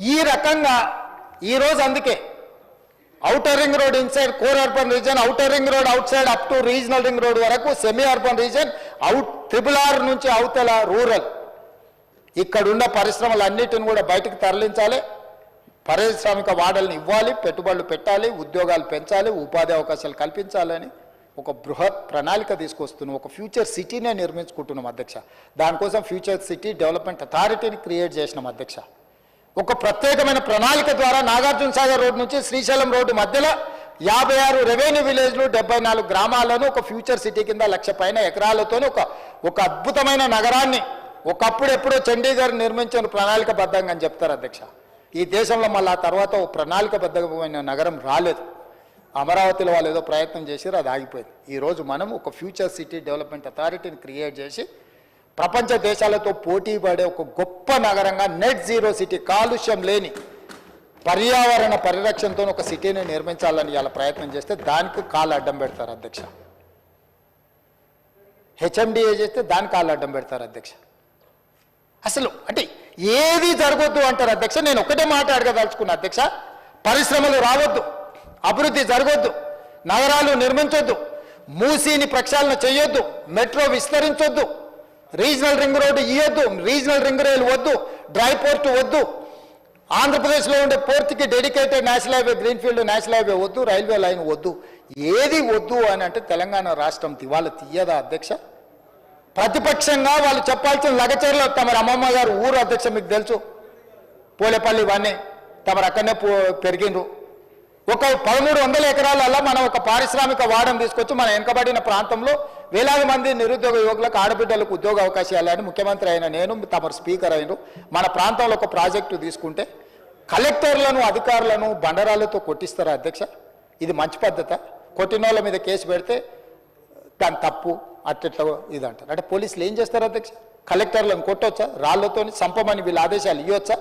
ఈ రకంగా ఈరోజు అందుకే outer ring road inside core urban region outer ring road outside up to regional ring road వరకు semi urban region out triple R నుంచి అవతల rural ఇక్కడున్న పరిశ్రమలన్నిటిని కూడా బయటకు తరలించాలి. పారిశ్రామిక వాడల్ని ఇవ్వాలి పెట్టుబడులు పెట్టాలి ఉద్యోగాలు పెంచాలి ఉపాధి అవకాశాలు కల్పించాలని. ఒక బృహత్ ప్రణాళిక తీసుకొస్తున్నాం ఒక ఫ్యూచర్ సిటీనే నిర్మించుకుంటున్నాం అధ్యక్ష. దానికోసం ఫ్యూచర్ సిటీ డెవలప్మెంట్ అథారిటీని క్రియేట్ చేసినాం అధ్యక్ష. ఒక ప్రత్యేకమైన ప్రణాళిక ద్వారా నాగార్జున సాగర్ రోడ్ నుంచి శ్రీశైలం రోడ్డు మధ్యలో యాభై ఆరు రెవెన్యూ విలేజ్లు డెబ్బై నాలుగు గ్రామాలను ఒక ఫ్యూచర్ సిటీ కింద లక్ష పైన ఎకరాలతో ఒక ఒక అద్భుతమైన నగరాన్ని ఒకప్పుడు ఎప్పుడో చండీగఢ్ నిర్మించిన ప్రణాళికబద్ధంగా అని చెప్తారు అధ్యక్ష. ఈ దేశంలో మళ్ళీ ఆ తర్వాత ఒక ప్రణాళికబద్ధమైన నగరం రాలేదు. అమరావతిలో వాళ్ళు ఏదో ప్రయత్నం చేశారు అది ఆగిపోయింది. ఈరోజు మనం ఒక ఫ్యూచర్ సిటీ డెవలప్మెంట్ అథారిటీని క్రియేట్ చేసి ప్రపంచ దేశాలతో పోటీ పడే ఒక గొప్ప నగరంగా నెట్ జీరో సిటీ కాలుష్యం లేని పర్యావరణ పరిరక్షణతో ఒక సిటీని నిర్మించాలని ఇలా ప్రయత్నం చేస్తే దానికి కాలు అడ్డం పెడతారు అధ్యక్ష. హెచ్ఎండిఏ చేస్తే దానికి కాలు అడ్డం పెడతారు అధ్యక్ష. అసలు అంటే ఏది జరగొద్దు అంటారు అధ్యక్ష? నేను ఒకటే మాట్లాడగదలుచుకున్నా అధ్యక్ష. పరిశ్రమలు రావద్దు. అభివృద్ధి జరగొద్దు నగరాలు నిర్మించొద్దు మూసీని ప్రక్షాళన చేయొద్దు మెట్రో విస్తరించొద్దు రీజనల్ రింగ్ రోడ్డు ఇవ్వద్దు రీజనల్ రింగ్ రైలు వద్దు డ్రై పోర్ట్ వద్దు. ఆంధ్రప్రదేశ్లో ఉండే పోర్ట్కి dedicated national highway greenfield national highway వద్దు రైల్వే లైన్ వద్దు. ఏది వద్దు అని అంటే తెలంగాణ రాష్ట్రం దివాళ తీయదా అధ్యక్ష? ప్రతిపక్షంగా వాళ్ళు చెప్పాల్సిన లగచర్లు తమరి అమ్మమ్మ గారు ఊరు అధ్యక్ష మీకు తెలుసు. పోలేపల్లి ఇవన్నీ తమరు అక్కడనే పెరిగిండ్రు. ఒక పదమూడు వందల ఎకరాలలో మనం ఒక పారిశ్రామిక వాడని తీసుకొచ్చి మన వెనుకబడిన ప్రాంతంలో వేలాది మంది నిరుద్యోగ యువకులకు ఆడబిడ్డలకు ఉద్యోగ అవకాశాలు అని ముఖ్యమంత్రి అయిన నేను తమరు స్పీకర్ అయిన మన ప్రాంతంలో ఒక ప్రాజెక్టు తీసుకుంటే కలెక్టర్లను అధికారులను బండరాలతో కొట్టిస్తారా అధ్యక్ష? ఇది మంచి పద్ధత? కొట్టిన వాళ్ళ మీద కేసు పెడితే దాని తప్పు అట్లా ఇది అంటారు అంటే పోలీసులు ఏం చేస్తారు అధ్యక్ష? కలెక్టర్లను కొట్టొచ్చా? రాళ్ళతో సంపమని వీళ్ళ ఆదేశాలు ఇవ్వచ్చా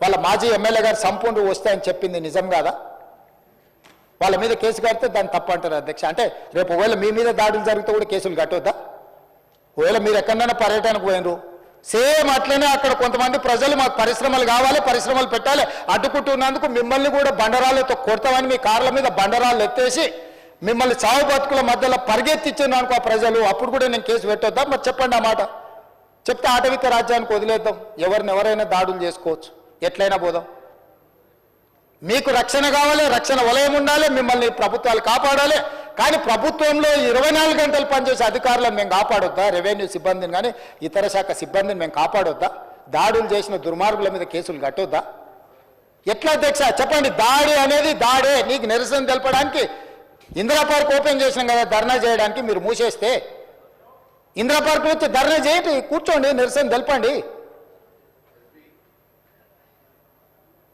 వాళ్ళ మాజీ ఎమ్మెల్యే గారు సంపూర్ణ వస్తాయని చెప్పింది నిజం కాదా? వాళ్ళ మీద కేసు కడితే దాన్ని తప్పు అంటారు అధ్యక్ష. అంటే రేపు ఒకవేళ మీ మీద దాడులు జరిగితే కూడా కేసులు కట్టొద్దా? ఒకవేళ మీరు ఎక్కడైనా పర్యటనకు పోయినరు. సేమ్ అట్లనే అక్కడ కొంతమంది ప్రజలు మాకు పరిశ్రమలు కావాలి పరిశ్రమలు పెట్టాలి అడ్డుకుంటున్నందుకు మిమ్మల్ని కూడా బండరాళ్ళతో కొడతామని మీ కార్ల మీద బండరాళ్ళు ఎత్తేసి మిమ్మల్ని చావు బతుకుల మధ్యలో పరిగెత్తిచ్చాను అనుకో ఆ ప్రజలు. అప్పుడు కూడా నేను కేసు పెట్టొద్దా? మరి చెప్పండి ఆ మాట. చెప్తే ఆటవిక రాజ్యానికి వదిలేద్దాం. ఎవరిని ఎవరైనా దాడులు చేసుకోవచ్చు. ఎట్లయినా పోదాం. మీకు రక్షణ కావాలి రక్షణ వలయం ఉండాలి మిమ్మల్ని ప్రభుత్వాలు కాపాడాలి. కానీ ప్రభుత్వంలో ఇరవై నాలుగు గంటలు పనిచేసే అధికారులను మేము కాపాడొద్దా? రెవెన్యూ సిబ్బందిని కానీ ఇతర శాఖ సిబ్బందిని మేము కాపాడొద్దా? దాడులు చేసిన దుర్మార్గుల మీద కేసులు కట్టొద్దా? ఎట్లా అధ్యక్ష? చెప్పండి. దాడి అనేది దాడే. నీకు నిరసన తెలపడానికి ఇందిరా పార్క్ ఓపెన్ చేసినాం కదా ధర్నా చేయడానికి మీరు మూసేస్తే. ఇందిరా పార్క్ వచ్చి ధర్నా చేయండి కూర్చోండి నిరసన తెలపండి.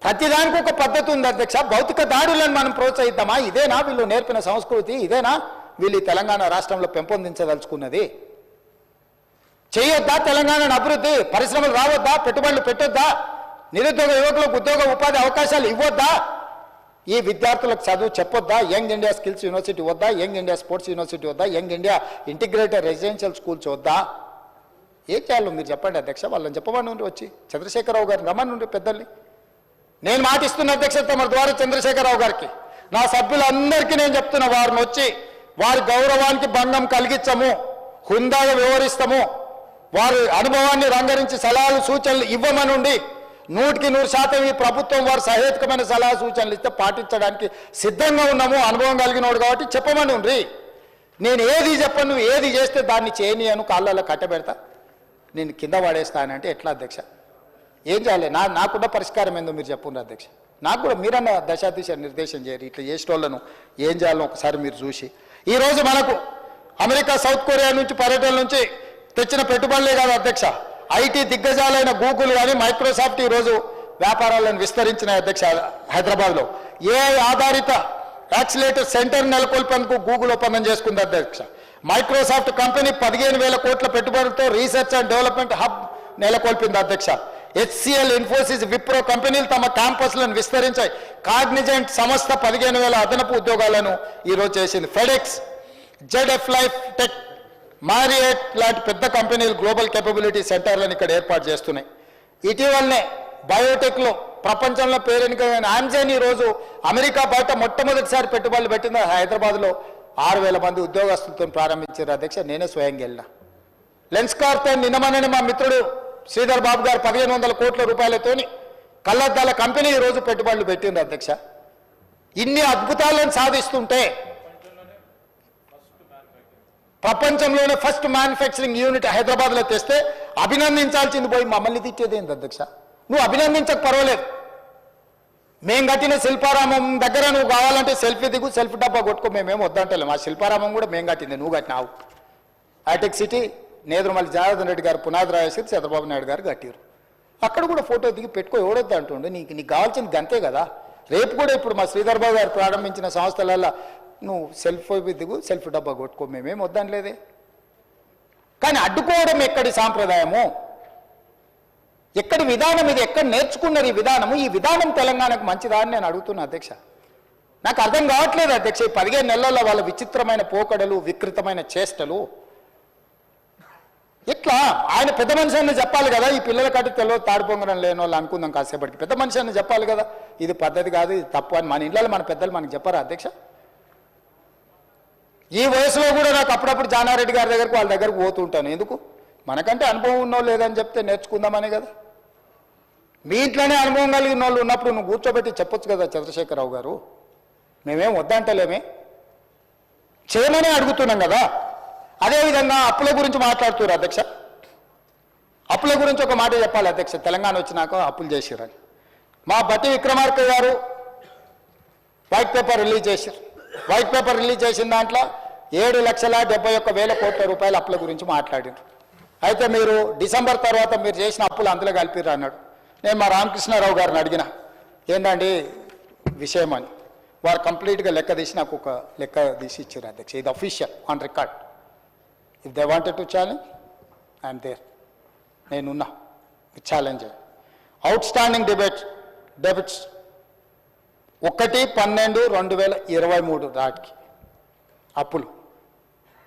ప్రతిదానికి ఒక పద్ధతి ఉంది అధ్యక్ష. భౌతిక దాడులను మనం ప్రోత్సహిద్దామా? ఇదేనా వీళ్ళు నేర్పిన సంస్కృతి? ఇదేనా వీళ్ళు తెలంగాణ రాష్ట్రంలో పెంపొందించదలుచుకున్నది? చేయొద్దా తెలంగాణను అభివృద్ధి? పరిశ్రమలు రావద్దా? పెట్టుబడులు పెట్టొద్దా? నిరుద్యోగ యువకులకు ఉద్యోగ ఉపాధి అవకాశాలు ఇవ్వొద్దా? ఈ విద్యార్థులకు చదువు చెప్పొద్దా? యంగ్ ఇండియా స్కిల్స్ యూనివర్సిటీ వద్దా? యంగ్ ఇండియా స్పోర్ట్స్ యూనివర్సిటీ వద్దా? Young India integrated residential schools వద్దా? ఏం చేయాలో మీరు చెప్పండి అధ్యక్ష. వాళ్ళని చెప్పమని ఉండి వచ్చి చంద్రశేఖరరావు గారిని రమ్మని ఉండి పెద్దల్ని. నేను మాటిస్తున్న అధ్యక్షత మన ద్వారా చంద్రశేఖరరావు గారికి. నా సభ్యులందరికీ నేను చెప్తున్న వారిని వచ్చి వారి గౌరవానికి భంగం కలిగించము హుందాగా వివరిస్తాము వారి అనుభవాన్ని రంగరించి సలహాలు సూచనలు ఇవ్వమనుండి నూటికి నూరు శాతం ఈ ప్రభుత్వం వారు సహేతుకమైన సలహా సూచనలు ఇస్తే పాటించడానికి సిద్ధంగా ఉన్నాము అనుభవం కలిగినోడు కాబట్టి చెప్పమని ఉండ్రి. నేను ఏది చెప్పను నువ్వు ఏది చేస్తే దాన్ని చేయని అను కాళ్ళలో కట్టబెడతా. నేను కింద పడేస్తానంటే ఎట్లా అధ్యక్ష? ఏం చేయాలి? నా నాకున్న పరిష్కారం ఏందో మీరు చెప్పండి అధ్యక్ష. నాకు కూడా మీరన్న దశాదిశ నిర్దేశం చేయరు ఇట్లా చేసేటోళ్ళను ఏం చేయాలో ఒకసారి మీరు చూసి. ఈరోజు మనకు అమెరికా సౌత్ కొరియా నుంచి పర్యటన నుంచి తెచ్చిన పెట్టుబడులే కాదు అధ్యక్ష. ఐటీ దిగ్గజాలైన గూగుల్ కానీ మైక్రోసాఫ్ట్ ఈరోజు వ్యాపారాలను విస్తరించిన అధ్యక్ష హైదరాబాద్లో. ఏ ఆధారిత యాక్సిలేటర్ సెంటర్ నెలకొల్పేందుకు గూగుల్ ఒప్పందం చేసుకుంది అధ్యక్ష. మైక్రోసాఫ్ట్ కంపెనీ పదిహేను వేల కోట్ల పెట్టుబడితో రీసెర్చ్ అండ్ డెవలప్మెంట్ హబ్ నెలకొల్పింది అధ్యక్ష. హెచ్సిఎల్ ఇన్ఫోసిస్ విప్రో కంపెనీలు తమ క్యాంపస్లను విస్తరించాయి. కాగ్నిజెంట్ సంస్థ పదిహేను వేల అదనపు ఉద్యోగాలను ఈరోజు చేసింది. FedEx ZF life tech Marriott లాంటి పెద్ద కంపెనీలు గ్లోబల్ కేపబిలిటీ సెంటర్లను ఇక్కడ ఏర్పాటు చేస్తున్నాయి. ఇటీవలనే బయోటెక్లో ప్రపంచంలో పేరెనికైన ఆమ్జాన్ ఈరోజు రోజు అమెరికా బయట మొట్టమొదటిసారి పెట్టుబడులు పెట్టింది హైదరాబాద్లో ఆరు వేల మంది ఉద్యోగస్తులతో ప్రారంభించారు. అధ్యక్ష నేనే స్వయంగా వెళ్ళిన. లెన్స్కార్తో నిన్నమనని మా మిత్రుడు శ్రీధర్ బాబు గారు పదిహేను వందల కోట్ల రూపాయలతోని కళ్ళద్దాల కంపెనీ ఈ రోజు పెట్టుబడులు పెట్టింది అధ్యక్ష. ఇన్ని అద్భుతాలను సాధిస్తుంటే ప్రపంచంలోనే ఫస్ట్ మ్యానుఫ్యాక్చరింగ్ యూనిట్ హైదరాబాద్లో తెస్తే అభినందించాల్సింది పోయి మమ్మల్ని తిట్టేది ఏంది అధ్యక్ష? నువ్వు అభినందించక పర్వాలేదు. మేం కట్టిన శిల్పారామం దగ్గర నువ్వు కావాలంటే సెల్ఫీ దిగు సెల్ఫీ డబ్బా కొట్టుకో మేమేం వద్దంటలేము ఆ శిల్పారామం కూడా మేము కట్టింది నువ్వు కట్టినావు. హైటెక్ సిటీ నేదురుమల్లి జనార్దన్ రెడ్డి గారు పునాది రాయేసి చంద్రబాబు నాయుడు గారు కట్టారు. అక్కడ కూడా ఫోటో దిగి పెట్టుకో ఎవడొద్దు అంటుండే నీకు నీకు కావాల్సింది గంతే కదా. రేపు కూడా ఇప్పుడు మా శ్రీధర్బాబు గారు ప్రారంభించిన సంస్థలల్లో నువ్వు సెల్ఫ్ దిగు సెల్ఫ్ డబ్బా కొట్టుకో మేమేం వద్దనలేదే. కానీ అడ్డుకోవడం ఎక్కడి సాంప్రదాయము? ఎక్కడి విధానం ఇది? ఎక్కడ నేర్చుకున్నారు ఈ విధానము? ఈ విధానం తెలంగాణకు మంచిదా అని నేను అడుగుతున్నా అధ్యక్ష. నాకు అర్థం కావట్లేదు అధ్యక్ష ఈ పదిహేను నెలల్లో వాళ్ళ విచిత్రమైన పోకడలు వికృతమైన చేష్టలు. ఇట్లా ఆయన పెద్ద మనిషి అని చెప్పాలి కదా ఈ పిల్లల కట్టి తెలియదు తాడిపొంగడం లేని వాళ్ళు అనుకుందాం కాసేపటికి. పెద్ద మనిషి అని చెప్పాలి కదా ఇది పద్ధతి కాదు ఇది తప్పు అని మన ఇళ్ళలో మన పెద్దలు మనకు చెప్పారా అధ్యక్ష? ఈ వయసులో కూడా నాకు అప్పుడప్పుడు జానారెడ్డి గారి దగ్గరకు వాళ్ళ దగ్గరకు పోతుంటాను. ఎందుకు? మనకంటే అనుభవం ఉన్నో లేదని చెప్తే నేర్చుకుందామనే కదా. మీ ఇంట్లోనే అనుభవం కలిగిన వాళ్ళు ఉన్నప్పుడు నువ్వు కూర్చోబెట్టి చెప్పొచ్చు కదా చంద్రశేఖరరావు గారు? మేమేం వద్దంటలేమే? చేయమని అడుగుతున్నాం కదా. అదేవిధంగా అప్పుల గురించి మాట్లాడుతున్నారు అధ్యక్ష. అప్పుల గురించి ఒక మాట చెప్పాలి అధ్యక్ష. తెలంగాణ వచ్చినాక అప్పులు చేసిరని మా Bhatti Vikramarka garu white paper release చేశారు వైట్ పేపర్ రిలీజ్ చేసిన దాంట్లో ఏడు లక్షల డెబ్బై ఒక్క వేల కోట్ల రూపాయల అప్పుల గురించి మాట్లాడారు అయితే మీరు డిసెంబర్ తర్వాత మీరు చేసిన అప్పులు అందులో కలిపిర్రు అన్నాడు. నేను మా రామకృష్ణారావు గారిని అడిగిన ఏంటండి విషయం అని. వారు కంప్లీట్గా లెక్క తీసి నాకు ఒక లెక్క తీసి ఇచ్చారు అధ్యక్ష. ఇది official on record if they wanted to challenge I'm there నేనున్నా. Challenge outstanding debate debits ఒకటి పన్నెండు రెండు వేల ఇరవై మూడు నాటికి అప్పులు.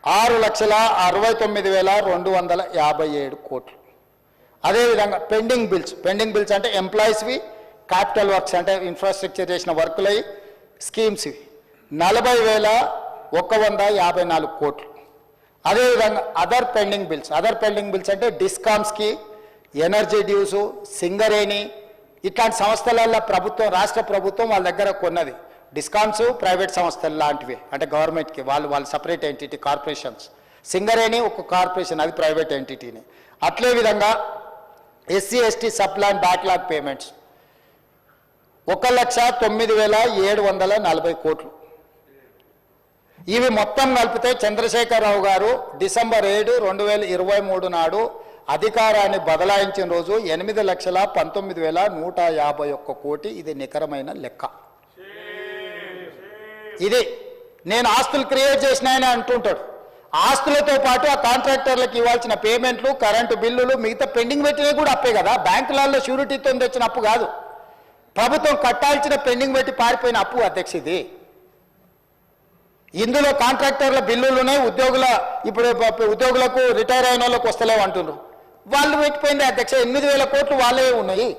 ఆరు లక్షల అరవై తొమ్మిది వేల రెండు వందల యాభై ఏడు కోట్లు. అదేవిధంగా పెండింగ్ బిల్స్. పెండింగ్ బిల్స్ అంటే ఎంప్లాయీస్వి క్యాపిటల్ వర్క్స్ అంటే ఇన్ఫ్రాస్ట్రక్చర్ చేసిన వర్కులవి స్కీమ్స్వి నలభై వేల ఒక వంద యాభై నాలుగు కోట్లు. అదేవిధంగా other pending bills other pending bills అంటే డిస్కామ్స్కి ఎనర్జీ డ్యూసు సింగరేణి ఇట్లాంటి సంస్థలల్లో ప్రభుత్వం రాష్ట్ర ప్రభుత్వం వాళ్ళ దగ్గర కొన్నది. డిస్కామ్స్ ప్రైవేట్ సంస్థలు లాంటివి. అంటే గవర్నమెంట్కి వాళ్ళు వాళ్ళు సపరేట్ ఎంటిటీ కార్పొరేషన్స్ సింగరేణి ఒక కార్పొరేషన్ అది ప్రైవేట్ ఎంటిటీని అట్లే విధంగా SC ST subplan backlog payments ఒక లక్ష తొమ్మిది వేల ఏడు వందల నలభై కోట్లు. ఇవి మొత్తం కలిపితే చంద్రశేఖరరావు గారు డిసెంబర్ ఏడు రెండు వేల ఇరవై మూడు నాడు అధికారాన్ని బదలాయించిన రోజు ఎనిమిది లక్షల పంతొమ్మిది వేల నూట యాభై ఒక్క కోటి. ఇది నికరమైన లెక్క. ఇది నేను ఆస్తులు క్రియేట్ చేసినాయని అంటుంటాడు. ఆస్తులతో పాటు ఆ కాంట్రాక్టర్లకు ఇవ్వాల్సిన పేమెంట్లు కరెంటు బిల్లులు మిగతా పెండింగ్ పెట్టినవి కూడా అప్పే కదా. బ్యాంకులలో షూరిటీతో తెచ్చిన అప్పు కాదు. ప్రభుత్వం కట్టాల్సిన పెండింగ్ పెట్టి పారిపోయిన అప్పు అధ్యక్ష ఇది. ఇందులో కాంట్రాక్టర్ల బిల్లులునే ఉద్యోగుల ఇప్పుడు ఉద్యోగులకు రిటైర్ అయిన వాళ్ళకి వస్తలేవు అంటున్నారు. వాళ్ళు పెట్టిపోయింది అధ్యక్ష ఎనిమిది వేల కోట్లు వాళ్ళే ఉన్నాయి.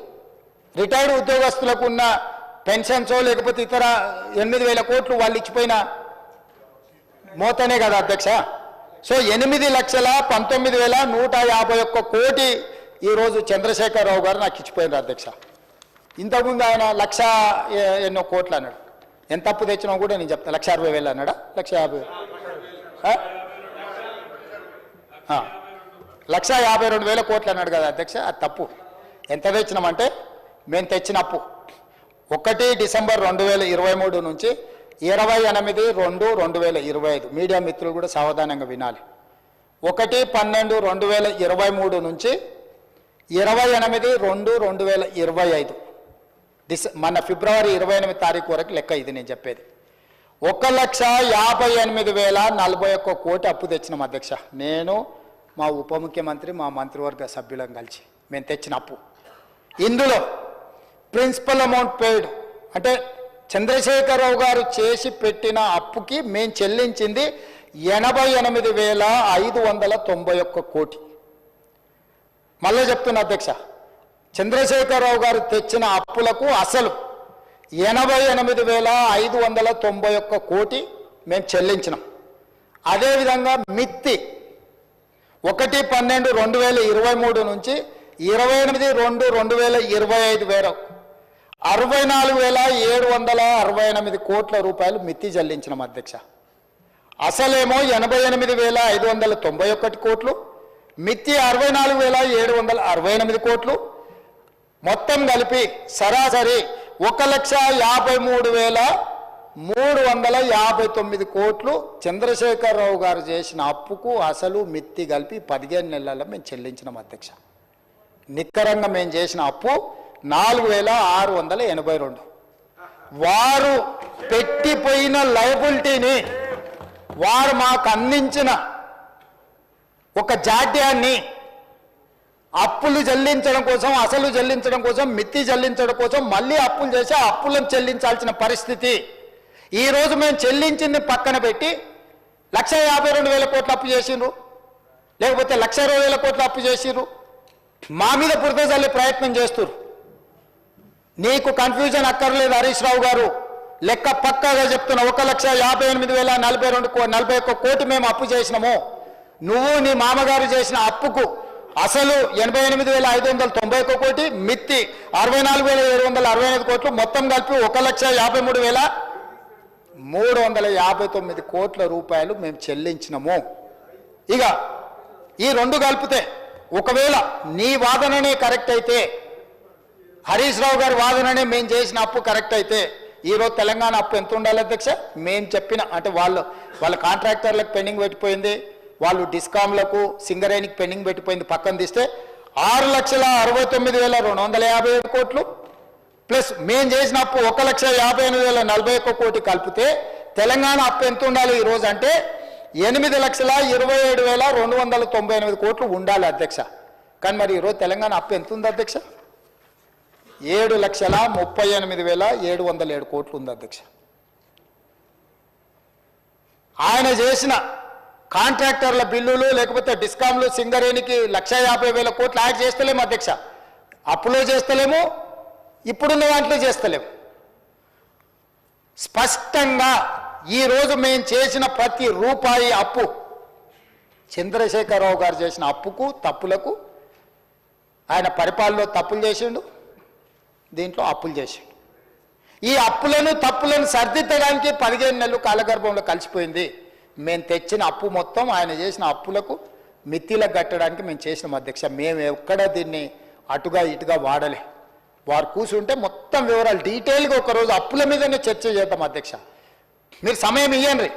రిటైర్డ్ ఉద్యోగస్తులకు ఉన్న పెన్షన్సో లేకపోతే ఇతర ఎనిమిది వేల కోట్లు వాళ్ళు ఇచ్చిపోయిన మోతనే కదా అధ్యక్ష. సో ఎనిమిది లక్షల పంతొమ్మిది వేల నూట యాభై ఒక్క కోటి ఈరోజు చంద్రశేఖరరావు గారు నాకు ఇచ్చిపోయినారు అధ్యక్ష. ఇంతకుముందు ఆయన లక్ష ఎన్నో కోట్లు అన్నాడు. ఎంత అప్పు తెచ్చినా కూడా నేను చెప్తాను లక్ష అరవై వేలు అన్నాడా? లక్ష యాభై లక్ష యాభై రెండు వేల కోట్లు అన్నాడు కదా అధ్యక్ష అది తప్పు. ఎంత తెచ్చినామంటే మేము తెచ్చిన అప్పు. ఒకటి డిసెంబర్ రెండు వేల ఇరవై మూడు నుంచి ఇరవై ఎనిమిది రెండు రెండు వేల ఇరవై ఐదు. మీడియా మిత్రులు కూడా సావధానంగా వినాలి. ఒకటి పన్నెండు రెండు వేల ఇరవై మూడు నుంచి ఇరవై ఎనిమిది రెండు రెండు వేల ఇరవై ఐదు. డిస మన ఫిబ్రవరి ఇరవై ఎనిమిది తారీఖు వరకు లెక్క ఇది నేను చెప్పేది. ఒక లక్ష యాభై ఎనిమిది వేల నలభై ఒక్క కోటి అప్పు తెచ్చినాం అధ్యక్ష. నేను మా ఉప ముఖ్యమంత్రి మా మంత్రివర్గ సభ్యులం కలిసి మేము తెచ్చిన అప్పు. ఇందులో ప్రిన్సిపల్ అమౌంట్ పేడ్ అంటే చంద్రశేఖరరావు గారు చేసి పెట్టిన అప్పుకి మేము చెల్లించింది ఎనభై ఎనిమిది వేల ఐదు వందల తొంభై ఒక్క కోటి. మళ్ళీ చెప్తున్నా అధ్యక్ష చంద్రశేఖరరావు గారు తెచ్చిన అప్పులకు అసలు ఎనభై ఎనిమిది వేల ఐదు వందల తొంభై ఒక్క కోటి మేము చెల్లించినాం. అదేవిధంగా మిత్తి ఒకటి పన్నెండు రెండు వేల ఇరవై మూడు నుంచి ఇరవై ఎనిమిది రెండు రెండు వేల ఇరవై ఐదు వేల అరవై నాలుగు వేల ఏడు వందల అరవై ఎనిమిది కోట్ల రూపాయలు మిత్తి చెల్లించినాం అధ్యక్ష. అసలేమో ఎనభై ఎనిమిది వేల ఐదు వందల తొంభై ఒకటి కోట్లు మిత్తి అరవై నాలుగు వేల ఏడు వందల అరవై ఎనిమిది కోట్లు మొత్తం కలిపి సరాసరి ఒక లక్ష యాభై మూడు వేల మూడు వందల యాభై తొమ్మిది కోట్లు చంద్రశేఖరరావు గారు చేసిన అప్పుకు అసలు మిత్తి కలిపి పదిహేను నెలల్లో మేము చెల్లించినాం అధ్యక్ష. నిక్కరంగా మేము చేసిన అప్పు నాలుగు వేల ఆరు వందల ఎనభై రెండు. వారు పెట్టిపోయిన లయబిలిటీని వారు మాకు అందించిన ఒక జాడ్యాన్ని అప్పులు చెల్లించడం కోసం అసలు చెల్లించడం కోసం మిత్తి చెల్లించడం కోసం మళ్ళీ అప్పులు చేసి అప్పులను చెల్లించాల్సిన పరిస్థితి. ఈ రోజు మేము చెల్లించింది పక్కన పెట్టి లక్ష యాభై రెండు వేల కోట్లు అప్పు చేసిండ్రు. లేకపోతే లక్ష ఇరవై వేల కోట్లు అప్పు చేసిండ్రు. మా మీద బురద చల్లే ప్రయత్నం చేస్తురు నీకు కన్ఫ్యూజన్ అక్కర్లేదు హరీష్ రావు గారు. లెక్క పక్కాగా చెప్తున్నా ఒక లక్ష యాభై ఎనిమిది వేల నలభై రెండు కో- నలభై ఒక్క కోటి మేము అప్పు చేసినాము. నువ్వు నీ మామగారు చేసిన అప్పుకు అసలు ఎనభై ఎనిమిది వేల ఐదు వందల తొంభై ఒక్క కోటి మిత్తి అరవై నాలుగు వేల ఏడు వందల అరవై ఐదు కోట్లు మొత్తం కలిపి ఒక లక్ష యాభై మూడు వేల మూడు వందల యాభై తొమ్మిది కోట్ల రూపాయలు మేము చెల్లించినము. ఇక ఈ రెండు కలిపితే ఒకవేళ నీ వాదననే కరెక్ట్ అయితే హరీష్ రావు గారి వాదననే మేము చేసిన అప్పు కరెక్ట్ అయితే ఈరోజు తెలంగాణ అప్పు ఎంత ఉండాలి అధ్యక్ష? మేము చెప్పిన అంటే వాళ్ళు వాళ్ళ కాంట్రాక్టర్లకు పెండింగ్ పెట్టిపోయింది వాళ్ళు డిస్కామ్లకు సింగరేణికి పెండింగ్ పెట్టిపోయింది పక్కన తీస్తే ఆరు లక్షల అరవై తొమ్మిది వేల రెండు వందల యాభై ఏడు కోట్లు. ప్లస్ మేము చేసిన అప్పు ఒక లక్ష యాభై ఎనిమిది వేల నలభై ఒక్క కోటి కలిపితే తెలంగాణ అప్పు ఎంత ఉండాలి ఈరోజు అంటే ఎనిమిది లక్షల ఇరవై ఏడు వేల రెండు వందల తొంభై ఎనిమిది కోట్లు ఉండాలి అధ్యక్ష. కానీ మరి ఈరోజు తెలంగాణ అప్పు ఎంత ఉంది అధ్యక్ష? ఏడు లక్షల ముప్పై ఎనిమిది వేల ఏడు వందల ఏడు కోట్లు ఉంది అధ్యక్ష. ఆయన చేసిన కాంట్రాక్టర్ల బిల్లులు లేకపోతే డిస్కామ్లు సింగరేణికి లక్ష యాభై వేల కోట్లు యాడ్ చేస్తలేము అధ్యక్ష. అప్పులో చేస్తలేము ఇప్పుడున్న దాంట్లో చేస్తలేము. స్పష్టంగా ఈరోజు మేము చేసిన ప్రతి రూపాయి అప్పు చంద్రశేఖరరావు గారు చేసిన అప్పుకు తప్పులకు ఆయన పరిపాలనలో తప్పులు చేసిండు దీంట్లో అప్పులు చేసిండు. ఈ అప్పులను తప్పులను సర్దిద్దడానికి పదిహేను నెలలు కాలగర్భంలో కలిసిపోయింది. మేము తెచ్చిన అప్పు మొత్తం ఆయన చేసిన అప్పులకు మిత్తిలకు కట్టడానికి మేము చేసిన అధ్యక్ష. మేము ఎక్కడ దీన్ని అటుగా ఇటుగా వాడలే. వారు కూర్చుంటే మొత్తం వివరాలు డీటెయిల్గా ఒకరోజు అప్పుల మీదనే చర్చ చేద్దాం అధ్యక్ష. మీరు సమయం ఇవ్వండి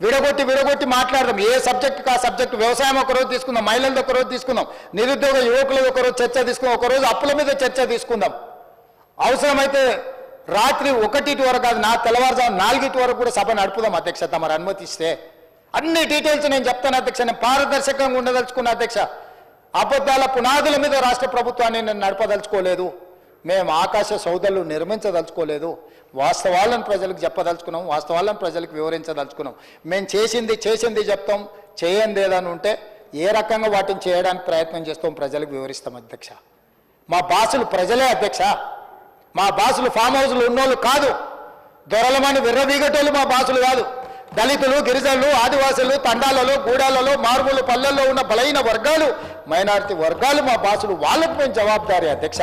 విడగొట్టి విడగొట్టి మాట్లాడదాం. ఏ సబ్జెక్ట్ ఆ సబ్జెక్ట్? వ్యవసాయం ఒకరోజు తీసుకుందాం మహిళలది ఒకరోజు తీసుకుందాం నిరుద్యోగ యువకులది ఒకరోజు చర్చ తీసుకుందాం ఒకరోజు అప్పుల మీద చర్చ తీసుకుందాం. అవసరమైతే రాత్రి ఒకటిటి వరకు కాదు నా తెల్లవారుజాము నాలుగిటి వరకు కూడా సభ నడుపుదాం అధ్యక్ష తమరు అనుమతిస్తే. అన్ని డీటెయిల్స్ నేను చెప్తాను అధ్యక్ష నేను పారదర్శకంగా ఉండదలుచుకున్న అధ్యక్ష. అబద్ధాల పునాదుల మీద రాష్ట్ర ప్రభుత్వాన్ని నేను నడపదలుచుకోలేదు. మేము ఆకాశ సౌదలు నిర్మించదలుచుకోలేదు. వాస్తవాలను ప్రజలకు చెప్పదలుచుకున్నాం వాస్తవాలను ప్రజలకు వివరించదలుచుకున్నాం. మేము చేసింది చేసింది చెప్తాం చేయంది ఏదని ఉంటే ఏ రకంగా వాటిని చేయడానికి ప్రయత్నం చేస్తాం ప్రజలకు వివరిస్తాం అధ్యక్ష. మా బాసులు ప్రజలే అధ్యక్ష. మా బాసులు ఫామ్ హౌస్లు ఉన్నోళ్ళు కాదు. దొరలమని విర్రవీగటోళ్ళు మా బాసులు కాదు. దళితులు గిరిజనులు ఆదివాసులు తండాలలో గూడాలలో మారుమూల పల్లెల్లో ఉన్న బలైన వర్గాలు మైనారిటీ వర్గాలు మా బాసులు వాళ్ళకు మేము జవాబుదారీ అధ్యక్ష.